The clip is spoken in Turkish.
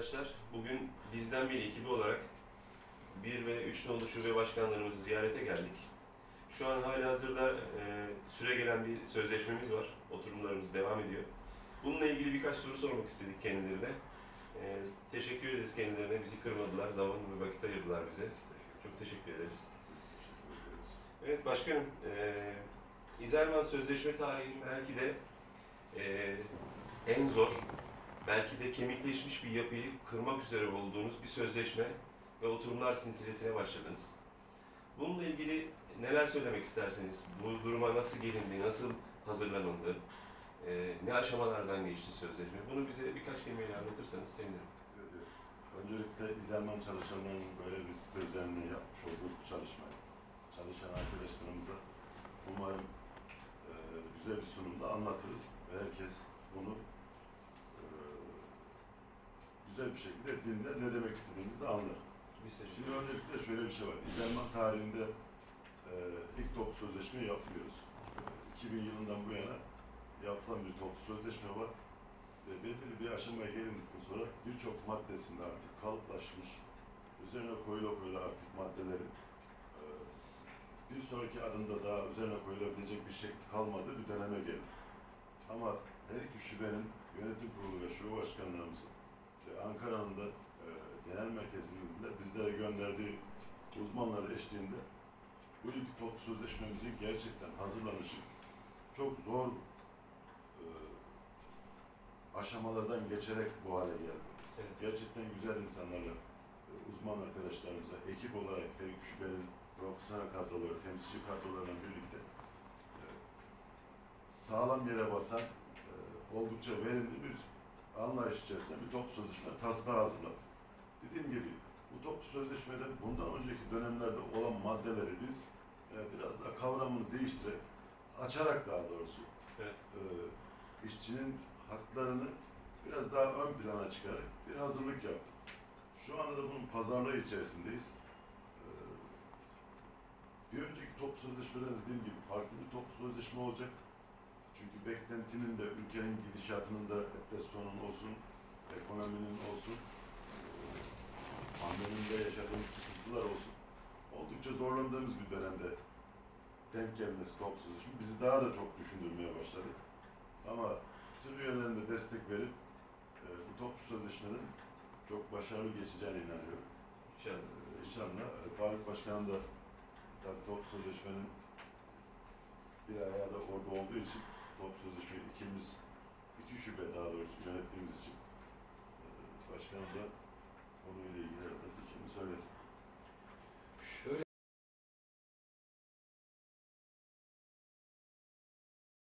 arkadaşlar. Bugün bizden bir ekibi olarak 1 ve 3 nolu şube başkanlarımızı ziyarete geldik. Şu an hala hazırda e, süre gelen bir sözleşmemiz var. Oturumlarımız devam ediyor. Bununla ilgili birkaç soru sormak istedik kendilerine. E, teşekkür ederiz kendilerine. Bizi kırmadılar. Zaman ve vakit ayırdılar bize. Çok teşekkür ederiz. Biz teşekkür ediyoruz. Evet başkanım, e, İzerman Sözleşme tarihi belki de e, en zor, belki de kemikleşmiş bir yapıyı kırmak üzere olduğunuz bir sözleşme ve oturumlar silsilesine başladınız. Bununla ilgili neler söylemek isterseniz, bu duruma nasıl gelindi, nasıl hazırlanıldı, e, ne aşamalardan geçti sözleşme, bunu bize birkaç kelimeyle anlatırsanız sevinirim. Öncelikle İzerman çalışanlarının böyle bir site üzerinde yapmış olduğu bu çalışmayı çalışan arkadaşlarımıza umarım e, güzel bir sunumda anlatırız ve herkes bunu güzel bir şekilde dinler, ne demek istediğimizi anlar. Şimdi öncelikle şöyle bir şey var. İzerman tarihinde e, ilk toplu sözleşmeyi yapıyoruz. E, 2000 yılından bu yana yapılan bir toplu sözleşme var. Ve belirli bir aşamaya gelindikten sonra birçok maddesinde artık kalıplaşmış, üzerine koyula koyula artık maddelerin e, bir sonraki adımda daha üzerine koyulabilecek bir şey kalmadı bir döneme geldi. Ama her iki şubenin yönetim kurulu ve şube başkanlarımızın Ankara'nın da e, genel merkezimizin de bizlere gönderdiği uzmanlar eşliğinde bu iki top sözleşmemizin gerçekten hazırlanışı çok zor e, aşamalardan geçerek bu hale geldi. Evet. Gerçekten güzel insanlarla, e, uzman arkadaşlarımıza, ekip olarak her iki şubenin profesyonel kadroları, temsilci kadrolarla birlikte e, sağlam yere basan, e, oldukça verimli bir anlayış içerisinde bir top sözleşme taslağı hazırladık. Dediğim gibi bu top sözleşmede bundan önceki dönemlerde olan maddeleri biz e, biraz daha kavramını değiştirerek, açarak daha doğrusu Evet. e, işçinin haklarını biraz daha ön plana çıkarak bir hazırlık yaptık. Şu anda da bunun pazarlığı içerisindeyiz. E, bir önceki top sözleşmeden dediğim gibi farklı bir top sözleşme olacak. Çünkü beklentinin de ülkenin gidişatının da enflasyonun olsun, ekonominin olsun, pandemide yaşadığımız sıkıntılar olsun. Oldukça zorlandığımız bir dönemde denk gelmesi top sözleşme bizi daha da çok düşündürmeye başladı. Ama bütün üyelerin de destek verip e, bu top sözleşmenin çok başarılı geçeceğine inanıyorum. İnşallah. İnşallah e, Faruk Başkanım da tabii top sözleşmenin bir ayağı da orada olduğu için top sözleşme ikimiz iki şube daha doğrusu yönettiğimiz için e, başkan da konuyla ilgili herhalde fikrini söyledi.